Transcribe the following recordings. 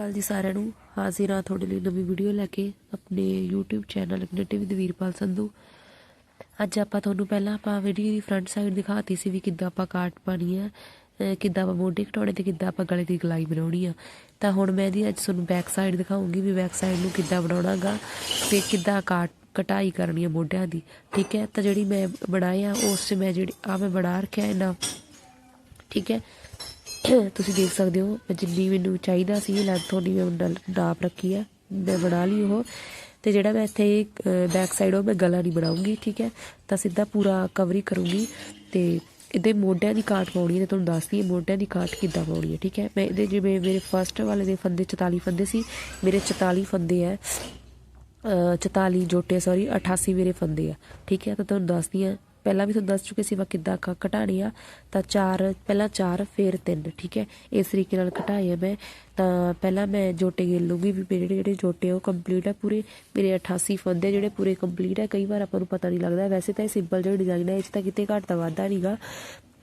ਅਕਾਲ ਜੀ ਸਾਰਿਆਂ ਨੂੰ ਹਾਜ਼ਰ ਹਾਂ ਤੁਹਾਡੇ ਲਈ ਨਵੀਂ ਵੀਡੀਓ ਲੈ ਕੇ ਆਪਣੇ YouTube channel connective with Veerpal Sandhu. ਅੱਜ ਆਪਾਂ ਤੁਹਾਨੂੰ ਪਹਿਲਾਂ ਆਪਾਂ ਵੀਡੀਓ ਦੀ ਫਰੰਟ ਸਾਈਡ ਦਿਖਾਤੀ ਸੀ ਵੀ ਕਿੱਦਾਂ ਆਪਾਂ ਕਾਟ ਪਾਣੀ ਆ ਕਿੱਦਾਂ ਆਪਾਂ ਮੋਢੇ ਘਟਾਉਣੇ ਤੇ ਕਿੱਦਾਂ ਆਪਾਂ ਗਲੇ ਦੀ ਗਲਾਈ ਬਣਾਉਣੀ ਆ। ਤਾਂ ਹੁਣ ਮੈਂ ਇਹਦੀ ਅੱਜ ਤੁਹਾਨੂੰ ਬੈਕ ਸਾਈਡ ਦਿਖਾਉਂਗੀ ਵੀ ਬੈਕ ਸਾਈਡ ਨੂੰ ਕਿੱਦਾਂ ਬਣਾਉਣਾਗਾ ਤੇ ਕਿੱਦਾਂ ਕਾਟ ਕਟਾਈ ਕਰਨੀ ਆ ਮੋਢਿਆਂ ਦੀ। ਠੀਕ ਹੈ? ਤਾਂ ਜਿਹੜੀ ਮੈਂ ਬਣਾਇਆ ਉਸ 'ਚ ਮੈਂ ਜਿਹੜੀ ਆ ਮੈਂ ਬਣਾ ਰੱਖਿਆ ਇਹਨਾਂ। ਠੀਕ ਹੈ? ਤੁਸੀਂ ਦੇਖ ਸਕਦੇ ਹੋ ਜਿੰਨੀ ਮੈਨੂੰ ਚਾਹੀਦਾ ਸੀ ਲੈਂਥ ਤੁਹਾਡੀ ਮੈਂ ਨਾਲ ਨਾਪ ਰੱਖੀ ਹੈ ਮੈਂ ਬਣਾ ਲਈ ਉਹ। ਤੇ ਜਿਹੜਾ ਮੈਂ ਇੱਥੇ ਬੈਕ ਸਾਈਡ ਉਹ ਮੈਂ ਗਲਾ ਨਹੀਂ ਬਣਾਉਂਗੀ ਠੀਕ ਹੈ? ਤਾਂ ਸਿੱਧਾ ਪੂਰਾ ਕਵਰੀ ਕਰੂੰਗੀ ਤੇ ਇਹਦੇ ਮੋਢਿਆਂ ਦੀ ਕਾਟ ਪਾਉਣੀ ਹੈ ਤੇ ਤੁਹਾਨੂੰ ਦੱਸਦੀ ਹਾਂ ਮੋਢਿਆਂ ਦੀ ਕਾਟ ਕਿੱਦਾਂ ਪਾਉਣੀ ਹੈ ਠੀਕ ਹੈ? ਮੈਂ ਇਹਦੇ ਜਿਵੇਂ ਮੇਰੇ ਫਰਸਟ ਵਾਲੇ ਦੇ ਫੰਦੇ 44 ਫੰਦੇ ਸੀ ਮੇਰੇ 44 ਫੰਦੇ ਹੈ ਅ, 44 ਜੋਟੇ ਸੌਰੀ 88 ਮੇਰੇ ਫੰਦੇ ਆ ਠੀਕ ਹੈ? ਤਾਂ ਤੁਹਾਨੂੰ ਦੱਸਦੀ ਆ ਪਹਿਲਾਂ ਵੀ ਤੁਹਾਨੂੰ ਦੱਸ ਚੁੱਕੇ ਸੀ ਵਾ ਕਿੱਦਾਂ ਕ- ਘਟਾਣੇ ਆ ਤਾਂ ਚਾਰ ਪਹਿਲਾਂ ਚਾਰ ਫਿਰ ਤਿੰਨ ਠੀਕ ਹੈ? ਇਸ ਤਰੀਕੇ ਨਾਲ ਘਟਾਏ ਆ ਮੈਂ। ਤਾਂ ਪਹਿਲਾਂ ਮੈਂ ਜੋਟੇ ਗਿਣ ਲੂੰਗੀ ਵੀ ਮੇਰੇ ਜਿਹੜੇ ਜੋਟੇ ਆ ਉਹ ਕੰਪਲੀਟ ਆ ਪੂਰੇ। ਮੇਰੇ 88 ਫੰਦੇ ਜਿਹੜੇ ਪੂਰੇ ਕੰਪਲੀਟ ਆ। ਕਈ ਵਾਰ ਆਪਾਂ ਨੂੰ ਪਤਾ ਨਹੀਂ ਲੱਗਦਾ। ਵੈਸੇ ਤਾਂ ਇਹ ਸਿੰਪਲ ਜਿਹੜਾ ਡਿਜ਼ਾਈਨ ਹੈ ਇਹ 'ਚ ਤਾਂ ਕਿਤੇ ਘੱਟ ਵਾਧਾ ਨਹੀਂਗਾ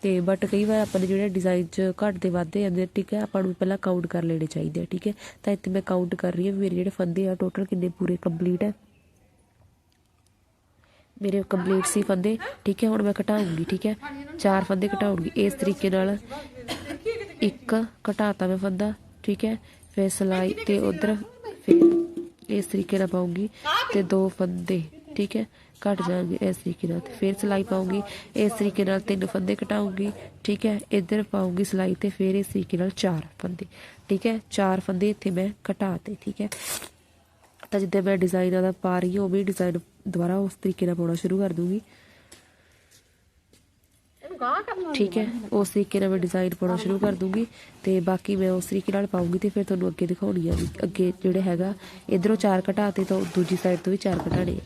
ਤੇ ਬਟ ਕਈ ਵਾਰ ਆਪਾਂ ਨੇ ਜਿਹੜੇ ਡਿਜ਼ਾਈਨ 'ਚ ਘੱਟਦੇ ਵੱਧਦੇ ਜਾਂਦੇ ਆ, ਠੀਕ ਹੈ? ਆਪਾਂ ਨੂੰ ਪਹਿਲਾਂ ਕਾਊਂਟ ਕਰ ਲੈਣੇ ਚਾਹੀਦੇ ਆ ਠੀਕ ਹੈ? ਤਾਂ ਇੱਥੇ ਮੈਂ ਕਾਊਂਟ ਕਰ ਰਹੀ ਹਾਂ ਵੀ ਮੇਰੇ ਜਿਹੜੇ ਫੰਦੇ ਆ ਟੋਟਲ ਕਿੰਨੇ ਪੂਰੇ ਕੰਪਲੀਟ ਹੈ ਮੇਰੇ ਕੰਪਲੀਟ ਸੀ ਫੰਦੇ, ਠੀਕ ਹੈ, ਹੁਣ ਮੈਂ ਘਟਾਉਂਗੀ, ਠੀਕ ਹੈ, ਚਾਰ ਫੰਦੇ ਘਟਾਉਂਗੀ ਇਸ ਤਰੀਕੇ ਨਾਲ ਇੱਕ ਘਟਾਤਾ ਮੈਂ ਫੰਦਾ, ਠੀਕ ਹੈ, ਫਿਰ ਸਲਾਈ ਤੇ ਉਧਰ ਫਿਰ ਇਸ ਤਰੀਕੇ ਨਾਲ ਪਾਉਂਗੀ ਤੇ ਦੋ ਫੰਦੇ, ਠੀਕ ਹੈ, ਘਟ ਜਾਣਗੇ ਇਸ ਤਰੀਕੇ ਨਾਲ ਤੇ ਫਿਰ ਸਲਾਈ ਪਾਉਂਗੀ, ਇਸ ਤਰੀਕੇ ਨਾਲ ਤਿੰਨ ਫੰਦੇ ਘਟਾਉਂਗੀ, ਠੀਕ ਹੈ, ਇੱਧਰ ਪਾਉਂਗੀ ਸਲਾਈ ਤੇ ਫਿਰ ਇਸ ਤਰੀਕੇ ਨਾਲ ਚਾਰ ਫੰਦੇ, ਠੀਕ ਹੈ, ਚਾਰ ਫੰਦੇ ਇੱਥੇ ਮੈਂ ਘਟਾਤੇ ਠੀਕ ਹੈ। ਤਾਂ ਜਿੱਦਾਂ ਮੈਂ ਡਿਜ਼ਾਈਨ ਉਹਦਾ ਪਾ ਰਹੀ ਹਾਂ ਉਹ ਵੀ ਡਿਜ਼ਾਈਨ ਦੁਬਾਰਾ ਉਸ ਤਰੀਕੇ ਨਾਲ ਪਾਉਣਾ ਸ਼ੁਰੂ ਕਰ ਦੂੰਗੀ। ਠੀਕ ਹੈ ਉਸ ਤਰੀਕੇ ਨਾਲ ਮੈਂ ਡਿਜ਼ਾਈਨ ਪਾਉਣਾ ਸ਼ੁਰੂ ਕਰ ਦੂੰਗੀ ਤੇ ਬਾਕੀ ਮੈਂ ਉਸ ਤਰੀਕੇ ਨਾਲ ਪਾਉਂਗੀ ਤੇ ਫਿਰ ਤੁਹਾਨੂੰ ਅੱਗੇ ਦਿਖਾਉਣੀ ਆ ਵੀ ਅੱਗੇ ਜਿਹੜੇ ਹੈਗਾ ਇਧਰੋਂ ਚਾਰ ਘਟਾਤੇ ਤਾਂ ਦੂਜੀ ਸਾਈਡ ਤੋਂ ਵੀ ਚਾਰ ਘਟਾਣੇ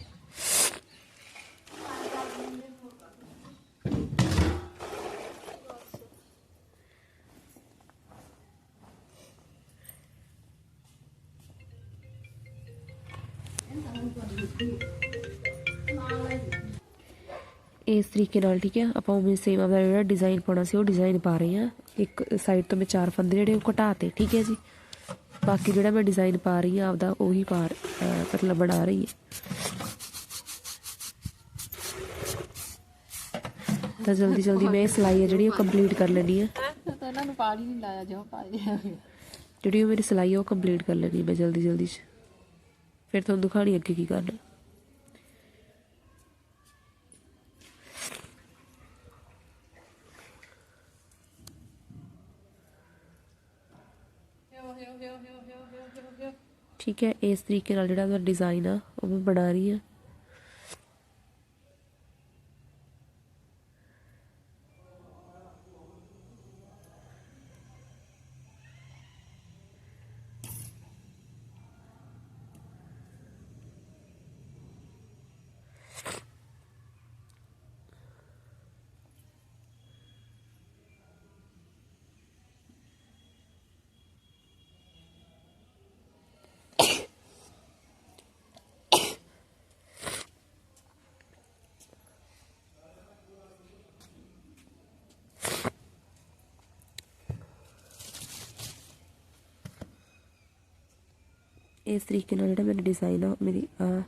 ਇਸ ਤਰੀਕੇ ਨਾਲ ਠੀਕ ਹੈ? ਆਪਾਂ ਉਵੇਂ ਸੇਮ ਆਪਦਾ ਜਿਹੜਾ ਡਿਜ਼ਾਈਨ ਪਾਉਣਾ ਸੀ ਉਹ ਡਿਜ਼ਾਈਨ ਪਾ ਰਹੇ ਹਾਂ। ਇੱਕ ਸਾਈਡ ਤੋਂ ਮੈਂ ਚਾਰ ਫੰਦੇ ਜਿਹੜੇ ਉਹ ਘਟਾਤੇ ਠੀਕ ਹੈ ਜੀ? ਬਾਕੀ ਜਿਹੜਾ ਮੈਂ ਡਿਜ਼ਾਈਨ ਪਾ ਰਹੀ ਹਾਂ ਆਪਦਾ ਉਹੀ ਪਾ ਮਤਲਬ ਬਣਾ ਰਹੀ ਹੈ। ਤਾਂ ਜਲਦੀ ਜਲਦੀ ਮੈਂ ਸਿਲਾਈ ਹੈ ਜਿਹੜੀ ਉਹ ਕੰਪਲੀਟ ਕਰ ਲੈਣੀ ਹੈ। ਤਾਂ ਇਹਨਾਂ ਨੂੰ ਪਾਣੀ ਨਹੀਂ ਲਾਇਆ ਜਿਉਂ ਪਾਈ ਜਿਹੜੀ ਉਹ ਮੇਰੀ ਸਿਲਾਈ ਹੈ ਉਹ ਕੰਪਲੀਟ ਕਰ ਲੈਣੀ ਮੈਂ ਜਲਦੀ ਜਲਦੀ ਚ। ਫਿਰ ਤੁਹਾਨੂੰ ਦਿਖਾਣੀ ਅੱਗੇ ਕੀ ਕਰਨਾ। ਠੀਕ ਹੈ ਇਸ ਤਰੀਕੇ ਨਾਲ ਜਿਹੜਾ ਉਹਦਾ ਡਿਜ਼ਾਈਨ ਆ ਉਹ ਮੈਂ ਬਣਾ ਰਹੀ ਹਾਂ। ਇਸ ਤਰੀਕੇ ਨਾਲ ਜਿਹੜਾ ਮੇਰਾ ਡਿਜ਼ਾਈਨ ਆ ਮੇਰੀ ਆ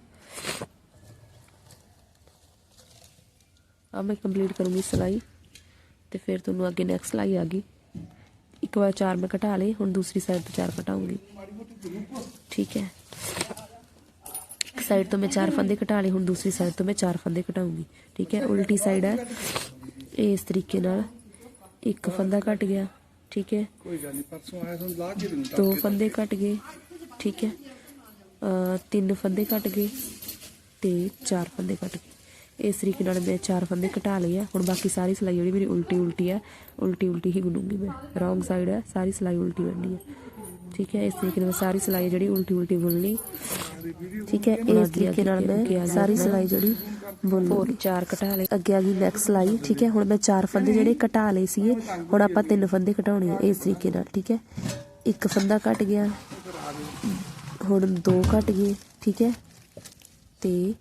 ਆ ਮੈਂ ਕੰਪਲੀਟ ਕਰੂੰਗੀ ਸਿਲਾਈ ਤੇ ਫਿਰ ਤੁਹਾਨੂੰ ਅੱਗੇ ਨੈਕਸਟ ਸਿਲਾਈ ਆ ਗਈ ਇੱਕ ਵਾਰ ਚਾਰ ਮੈਂ ਘਟਾ ਲਏ ਹੁਣ ਦੂਸਰੀ ਸਾਈਡ ਤੋਂ ਚਾਰ ਘਟਾਉਂਗੀ ਠੀਕ ਹੈ ਇੱਕ ਸਾਈਡ ਤੋਂ ਮੈਂ ਚਾਰ ਫੰਦੇ ਘਟਾ ਲਏ ਹੁਣ ਦੂਸਰੀ ਸਾਈਡ ਤੋਂ ਮੈਂ ਚਾਰ ਫੰਦੇ ਘਟਾਉਂਗੀ ਠੀਕ ਹੈ ਉਲਟੀ ਸਾਈਡ ਹੈ ਇਸ ਤਰੀਕੇ ਨਾਲ ਇੱਕ ਫੰਦਾ ਘਟ ਗਿਆ ਠੀਕ ਹੈ ਕੋਈ ਗੱਲ ਨਹੀਂ ਪਰਸੋਂ ਆਇਆ ਤੁਹਾਨੂੰ ਲਾ ਕੇ ਦਿੰਦਾ ਦੋ ਫੰਦੇ ਘਟ ਗਏ ਠੀਕ ਹੈ ਅ ਤਿੰਨ ਫੰਦੇ ਘਟ ਗਏ ਤੇ ਚਾਰ ਫੰਦੇ ਘਟ ਗਏ। ਇਸ ਤਰੀਕੇ ਨਾਲ ਮੈਂ ਚਾਰ ਫੰਦੇ ਘਟਾ ਲਏ ਆ। ਹੁਣ ਬਾਕੀ ਸਾਰੀ ਸਿਲਾਈ ਜਿਹੜੀ ਮੇਰੀ ਉਲਟੀ ਉਲਟੀ ਹੈ ਉਲਟੀ ਉਲਟੀ ਹੀ ਗੁੰਨੂਗੀ ਮੈਂ। ਰੋਂਗ ਸਾਈਡ ਹੈ ਸਾਰੀ ਸਿਲਾਈ ਉਲਟੀ ਬਣਨੀ ਹੈ ਠੀਕ ਹੈ ਇਸ ਤਰੀਕੇ ਨਾਲ ਸਾਰੀ ਸਿਲਾਈ ਜਿਹੜੀ ਉਲਟੀ ਉਲਟੀ ਬੁਣਨੀ। ਠੀਕ ਹੈ ਇਸ ਤਰੀਕੇ ਨਾਲ ਮੈਂ ਸਾਰੀ ਸਿਲਾਈ ਜਿਹੜੀ ਬੁਣ ਹੋਰ ਚਾਰ ਘਟਾ ਲਏ। ਅੱਗੇ ਆ ਗਈ ਨੈਕਸਟ ਸਿਲਾਈ। ਠੀਕ ਹੈ ਹੁਣ ਮੈਂ ਚਾਰ ਫੰਦੇ ਜਿਹੜੇ ਘਟਾ ਲਏ ਸੀਗੇ ਹੁਣ ਆਪਾਂ ਤਿੰਨ ਫੰਦੇ ਘਟਾਉਣੇ ਆ ਇਸ ਤਰੀਕੇ ਨਾਲ। ਠੀਕ ਹੈ ਇੱਕ ਫੰਦਾ ਘਟ ਗਿਆ। ਹੁਣ ਦੋ ਘਟ ਗਏ, ਠੀਕ ਹੈ? ਤੇ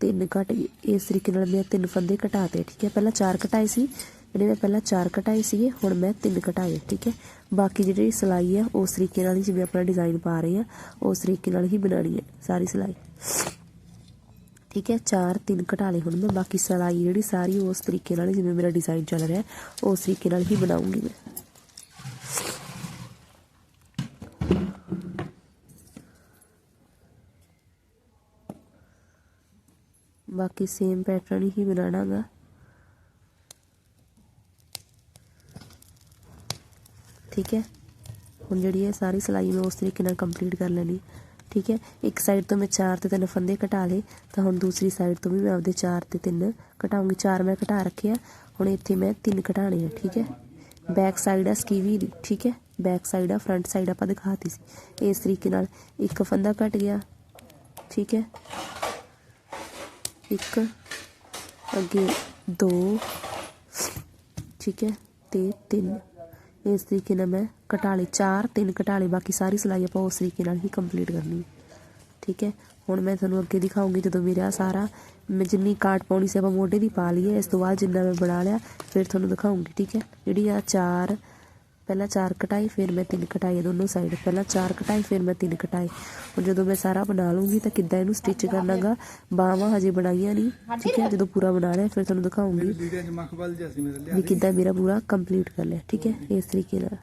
ਤਿੰਨ ਘਟ ਗਏ। ਇਸ ਤਰੀਕੇ ਨਾਲ ਮੈਂ ਤਿੰਨ ਫੰਦੇ ਘਟਾਤੇ ਠੀਕ ਹੈ? ਪਹਿਲਾਂ ਚਾਰ ਘਟਾਏ ਸੀ, ਜਿਹੜੇ ਮੈਂ ਪਹਿਲਾਂ ਚਾਰ ਘਟਾਏ ਸੀਗੇ, ਹੁਣ ਮੈਂ ਤਿੰਨ ਘਟਾਏ, ਠੀਕ ਹੈ? ਬਾਕੀ ਜਿਹੜੀ ਸਿਲਾਈ ਆ, ਉਸ ਤਰੀਕੇ ਨਾਲ ਹੀ ਜਿਵੇਂ ਆਪਣਾ ਡਿਜ਼ਾਈਨ ਪਾ ਰਹੇ ਆ, ਉਸ ਤਰੀਕੇ ਨਾਲ ਹੀ ਬਣਾਣੀ ਹੈ ਸਾਰੀ ਸਿਲਾਈ। ਠੀਕ ਹੈ? ਚਾਰ ਤਿੰਨ ਘਟਾ ਲਏ ਹੁਣ ਮੈਂ, ਬਾਕੀ ਸਿਲਾਈ ਜਿਹੜੀ ਸਾਰੀ ਉਸ ਤਰੀਕੇ ਨਾਲ ਜਿਵੇਂ ਮੇਰਾ ਡਿਜ਼ਾਈਨ ਚੱਲ ਰਿਹਾ, ਉਸ ਤਰੀਕੇ ਨਾਲ ਹੀ ਬਣਾਉਂਗੀ ਮੈਂ। ਬਾਕੀ ਸੇਮ ਪੈਟਰਨ ਹੀ ਬਣਾਉਣਾ ਗਾ। ਠੀਕ ਹੈ? ਹੁਣ ਜਿਹੜੀ ਹੈ ਸਾਰੀ ਸਿਲਾਈ ਮੈਂ ਉਸ ਤਰੀਕੇ ਨਾਲ ਕੰਪਲੀਟ ਕਰ ਲੈਣੀ ਠੀਕ ਹੈ? ਇੱਕ ਸਾਈਡ ਤੋਂ ਮੈਂ ਚਾਰ ਤੇ ਤਿੰਨ ਫੰਦੇ ਘਟਾ ਲਏ, ਤਾਂ ਹੁਣ ਦੂਸਰੀ ਸਾਈਡ ਤੋਂ ਵੀ ਮੈਂ ਆਪਦੇ ਚਾਰ ਤੇ ਤਿੰਨ ਘਟਾਉਂਗੀ। ਚਾਰ ਮੈਂ ਘਟਾ ਰੱਖਿਆ ਹੁਣ ਇੱਥੇ ਮੈਂ ਤਿੰਨ ਘਟਾਣੇ ਆ, ਠੀਕ ਹੈ? ਬੈਕ ਸਾਈਡ ਆ ਸਕੀਵੀ ਦੀ ਠੀਕ ਹੈ? ਬੈਕ ਸਾਈਡ ਆ ਫਰੰਟ ਸਾਈਡ ਆਪਾਂ ਦਿਖਾਤੀ ਸੀ। ਇਸ ਤਰੀਕੇ ਨਾਲ ਇੱਕ ਫੰਦਾ ਘਟ ਗਿਆ, ਠੀਕ ਹੈ? ਇੱਕ, ਅੱਗੇ ਦੋ, ਠੀਕ ਹੈ, ਤੇ ਤਿੰਨ। ਇਸ ਤਰੀਕੇ ਨਾਲ ਮੈਂ ਘਟਾਲੇ ਚਾਰ, ਤਿੰਨ ਘਟਾਲੇ, ਬਾਕੀ ਸਾਰੀ ਸਿਲਾਈ ਆਪਾਂ ਉਸ ਤਰੀਕੇ ਨਾਲ ਹੀ ਕੰਪਲੀਟ ਕਰਨੀ ਠੀਕ ਹੈ, ਹੁਣ ਮੈਂ ਤੁਹਾਨੂੰ ਅੱਗੇ ਦਿਖਾਉਂਗੀ ਜਦੋਂ ਮੇਰਾ ਸਾਰਾ, ਮੈਂ ਜਿੰਨੀ ਕਾਟ ਪਾਉਣੀ ਸੀ ਆਪਾਂ ਮੋਢੇ ਦੀ ਪਾ ਲਈ ਹੈ, ਇਸ ਤੋਂ ਬਾਅਦ ਜਿੰਨਾ ਮੈਂ ਬਣਾ ਲਿਆ, ਫਿਰ ਤੁਹਾਨੂੰ ਦਿਖਾਉਂਗੀ, ਠੀਕ ਹੈ। ਜਿਹੜੀ ਆ ਚਾਰ ਪਹਿਲਾਂ ਚਾਰ ਕਟਾਈ ਫਿਰ ਮੈਂ ਤਿੰਨ ਕਟਾਈ ਦੋਨੋਂ ਸਾਈਡ ਪਹਿਲਾਂ ਚਾਰ ਕਟਾਈ ਫਿਰ ਮੈਂ ਤਿੰਨ ਕਟਾਈ। ਹੁਣ ਜਦੋਂ ਮੈਂ ਸਾਰਾ ਬਣਾ ਲੂੰਗੀ ਤਾਂ ਕਿੱਦਾਂ ਇਹਨੂੰ ਸਟਿਚ ਕਰਨਾਗਾ ਬਾਹਾਂ ਹਜੇ ਬਣਾਈਆਂ ਨਹੀਂ। ਠੀਕ ਹੈ ਜਦੋਂ ਪੂਰਾ ਬਣਾ ਲਿਆ ਫਿਰ ਤੁਹਾਨੂੰ ਦਿਖਾਉਂਗੀ ਵੀ ਕਿੱਦਾਂ ਮੇਰਾ ਪੂਰਾ ਕੰਪਲੀਟ ਕਰ ਲਿਆ। ਠੀਕ ਹੈ ਇਸ ਤਰੀਕੇ ਨਾਲ।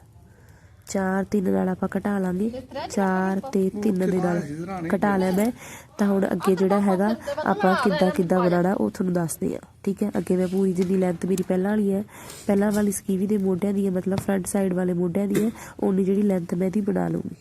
ਚਾਰ ਤਿੰਨ ਨਾਲ ਆਪਾਂ ਘਟਾ ਲਾਂਗੇ। ਚਾਰ ਤੇ ਤਿੰਨ ਦੇ ਨਾਲ ਘਟਾ ਲਿਆ ਮੈਂ। ਤਾਂ ਹੁਣ ਅੱਗੇ ਜਿਹੜਾ ਹੈਗਾ, ਆਪਾਂ ਕਿੱਦਾਂ ਕਿੱਦਾਂ ਬਣਾਉਣਾ, ਉਹ ਤੁਹਾਨੂੰ ਦੱਸਦੇ ਆ ਠੀਕ ਹੈ? ਅੱਗੇ ਮੈਂ ਪੂਰੀ ਜਿੰਨੀ ਲੈਂਥ ਮੇਰੀ ਪਹਿਲਾਂ ਵਾਲੀ ਹੈ, ਪਹਿਲਾਂ ਵਾਲੀ ਸਕੀਵੀ ਦੇ ਮੋਢਿਆਂ ਦੀ ਹੈ, ਮਤਲਬ ਫਰੰਟ ਸਾਈਡ ਵਾਲੇ ਮੋਢਿਆਂ ਦੀ ਹੈ ਉਨੀ ਜਿਹੜੀ ਲੈਂਥ ਮੈਂ ਇਹਦੀ ਬਣਾ ਲੂੰਗੀ